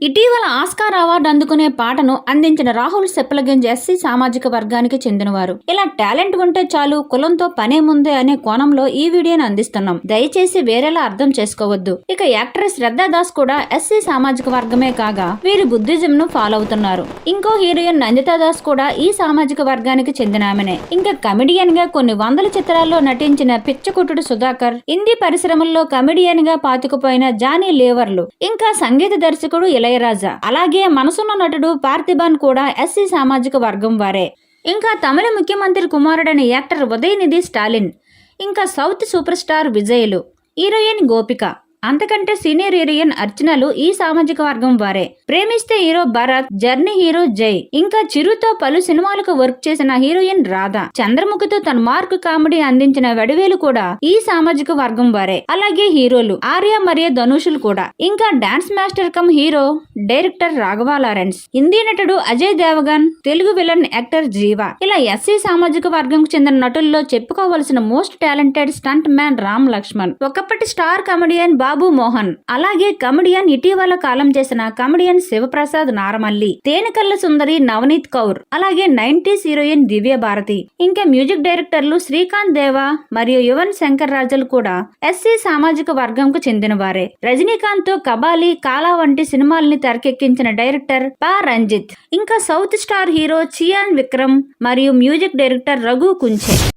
ఇటీవల Oscar award అందుకునే పాటను అందించిన రాహుల్ సెప్పలగంజ్ ఎస్సీ సామాజిక వర్గానికి చెందినవారు. ఇలా టాలెంట్ ఉంటే చాలు కులంతో పనేముందే అనే కోణంలో ఈ వీడియోను అందిస్తున్నాం. దయచేసి వేరేలా అర్థం చేసుకోవద్దు. ఇక యాక్ట్రెస్ శ్రద్ధా దాస్ కూడా ఎస్సీ సామాజిక వర్గమే కాగా వీరి బుద్ధిజం ను ఫాలో అవుతున్నారు. ఇంకో హీరోయిన్ నందితా దాస్ కూడా ఈ సామాజిక వర్గానికి చెందిన ఆమెనే. ఇంకా కమెడియన్గా కొన్ని వందల చిత్రాల్లో నటించిన పిచ్చకుట్టుడు సుధాకర్ హిందీ పరిశ్రమల్లో కమెడియన్గా పాతుకుపోయిన జానీ లేవర్లు ఇంకా సంగీత దర్శకుడు ఇళయరాజా. అలాగే మనసున్న నటుడు పార్థిబాన్ కూడా ఎస్సీ సామాజిక వర్గం వారే. ఇంకా తమిళ ముఖ్యమంత్రి కుమారుడైన యాక్టర్ ఉదయనిధి స్టాలిన్. ఇంకా సౌత్ సూపర్ స్టార్ విజయ్లు. హీరోయిన్ గోపిక. అంతకంటే సీనియర్ హీరోయిన్ అర్చనలు ఈ సామాజిక వర్గం వారే. ప్రేమిస్తే హీరో భరత్ జర్నీ హీరో జై. ఇంకా చిరుతో పలు సినిమాలకు వర్క్ చేసిన హీరోయిన్ రాధ. చంద్రముఖితో తన మార్క్ కామెడీ అందించిన వడివేలు కూడా ఈ సామాజిక వర్గం వారే. అలాగే హీరోలు ఆర్య మరియు ధనుషులు కూడా. ఇంకా dance master cum hero director Raghava Lawrence. Hindi నటుడు అజయ్ దేవగన్ తెలుగు విలన్ యాక్టర్ జీవా. ఇలా ఎస్సీ సామాజిక వర్గంకు చెందిన నటుల్లో చెప్పుకోవలసిన most talented stunt man Ram Lakshman. ఒకప్పటి స్టార్ కమెడియన్ బాబు మోహన్. అలాగే కమెడియన్ ఇటీవల కాలం చేసిన కమెడియన్ శివప్రసాద్ నారమల్లి తేనెకల్ల సుందరి నవనీత్ కౌర్ అలాగే నైన్టీస్ హీరోయిన్ దివ్య భారతి. ఇంకా మ్యూజిక్ డైరెక్టర్లు శ్రీకాంత్ దేవా మరియు యువన్ శంకర్ రాజులు కూడా ఎస్సీ సామాజిక వర్గంకు చెందిన వారే రజనీకాంత్తో కబాలి కాలా వంటి సినిమాల్ని తెరకెక్కించిన డైరెక్టర్ పా. రంజిత్. ఇంకా south star hero Chiyaan Vikram మరియు మ్యూజిక్ డైరెక్టర్ రఘు కుంచే.